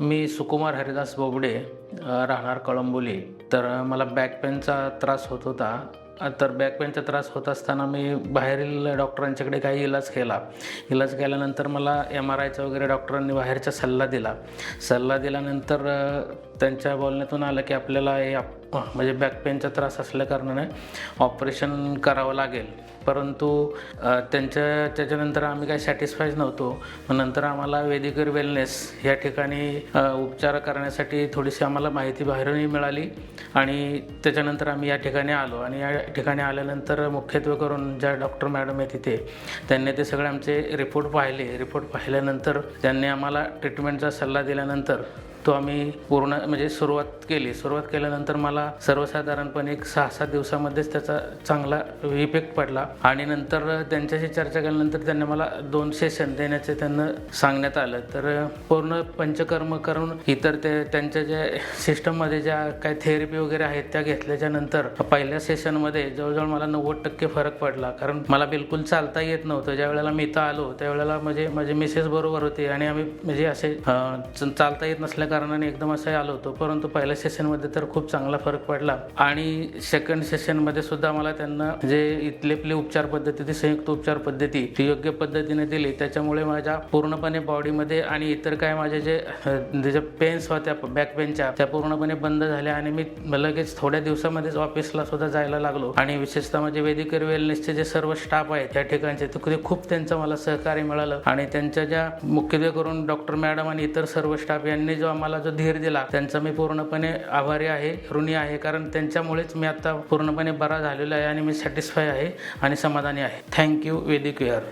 मी सुकुमार हरिदास बोबडे राहणार कळंबोली. तर मला बॅक पेनचा त्रास होत होता. तर बॅक पेनचा त्रास होत असताना मी बाहेरील डॉक्टरांच्याकडे काही इलाज केला. इलाज केल्यानंतर मला एम आर आयचा वगैरे डॉक्टरांनी बाहेरचा सल्ला दिला. सल्ला दिल्यानंतर त्यांच्या बोलण्यातून आलं की आपल्याला हे आप- म्हणजे बॅक पेनचा त्रास असल्याकारणाने ऑपरेशन करावं लागेल. परंतु त्यांच्या त्याच्यानंतर आम्ही काही सॅटिस्फाईज नव्हतो. मग नंतर आम्हाला वेदिकर वेलनेस या ठिकाणी उपचार करण्यासाठी थोडीशी आम्हाला माहिती बाहेरूनही मिळाली आणि त्याच्यानंतर आम्ही या ठिकाणी आलो आणि या ठिकाणी आल्यानंतर मुख्यत्वे करून ज्या डॉक्टर मॅडम आहे तिथे त्यांनी ते सगळे आमचे रिपोर्ट पाहिले. रिपोर्ट पाहिल्यानंतर त्यांनी आम्हाला ट्रीटमेंटचा सल्ला दिल्यानंतर तो आम्ही पूर्ण म्हणजे सुरुवात केली. सुरुवात केल्यानंतर मला सर्वसाधारणपणे एक सहा सात दिवसामध्येच त्याचा चांगला इफेक्ट पडला. आणि नंतर त्यांच्याशी चर्चा केल्यानंतर त्यांनी मला दोन सेशन देण्याचे त्यांना सांगण्यात आलं. तर पूर्ण पंचकर्म करून इतर ते त्यांच्या ज्या सिस्टममध्ये ज्या काही थेरपी वगैरे आहेत त्या घेतल्याच्या नंतर पहिल्या सेशनमध्ये जवळजवळ मला नव्वद टक्के फरक पडला. कारण मला बिलकुल चालता येत नव्हतं. ज्या वेळेला मी इथं आलो त्यावेळेला म्हणजे माझे मिसेस बरोबर होते. आणि आम्ही म्हणजे असे चालता येत नसल्या कारणाने एकदम असं आलो होतो. परंतु पहिल्या सेशनमध्ये तर खूप चांगला फरक पडला. आणि सेकंड सेशनमध्ये सुद्धा मला त्यांना जे इथले आपली उपचार पद्धती ती संयुक्त उपचार पद्धती ती योग्य पद्धतीने दिली. त्याच्यामुळे माझ्या पूर्णपणे बॉडीमध्ये आणि इतर काय माझे जे अं, जे पेन्स होत्या बॅक पेनच्या त्या पूर्णपणे बंद झाल्या आणि मी लगेच थोड्या दिवसामध्येच ऑफिसला सुद्धा जायला लागलो. आणि विशेषतः माझे वेदिकर वेलनेसचे जे सर्व स्टाफ आहेत त्या ठिकाणचे ते ते खूप त्यांचं मला सहकार्य मिळालं. आणि त्यांच्या ज्या मुख्यत्वे करून डॉक्टर मॅडम आणि इतर सर्व स्टाफ यांनी जो मला जो धीर दिला त्यांचा मी पूर्णपणे आभारी आहे ऋणी आहे. कारण त्यांच्यामुळेच मी आता पूर्णपणे बरा झालेलो आहे आणि मी सॅटिस्फाय आहे आणि समाधानी आहे. थँक्यू वेदिक वेअर